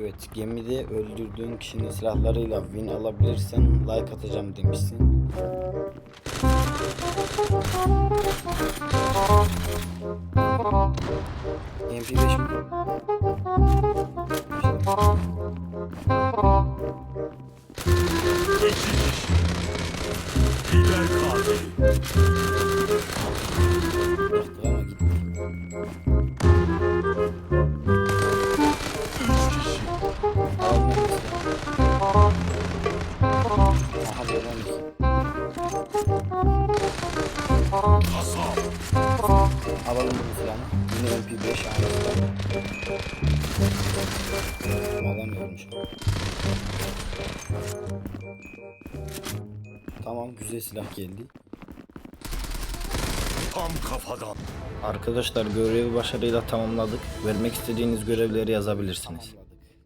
Evet gemide öldürdüğün kişinin silahlarıyla win alabilirsen like atacağım demişsin. MP5 mi? Ama gitti. Aha. Kasap. Alalım bunu silahını. Yine MP5 aynısı. Alamıyorum şu an. Tamam güzel silah geldi. Tam kafadan. Arkadaşlar görevi başarıyla tamamladık. Vermek istediğiniz görevleri yazabilirsiniz.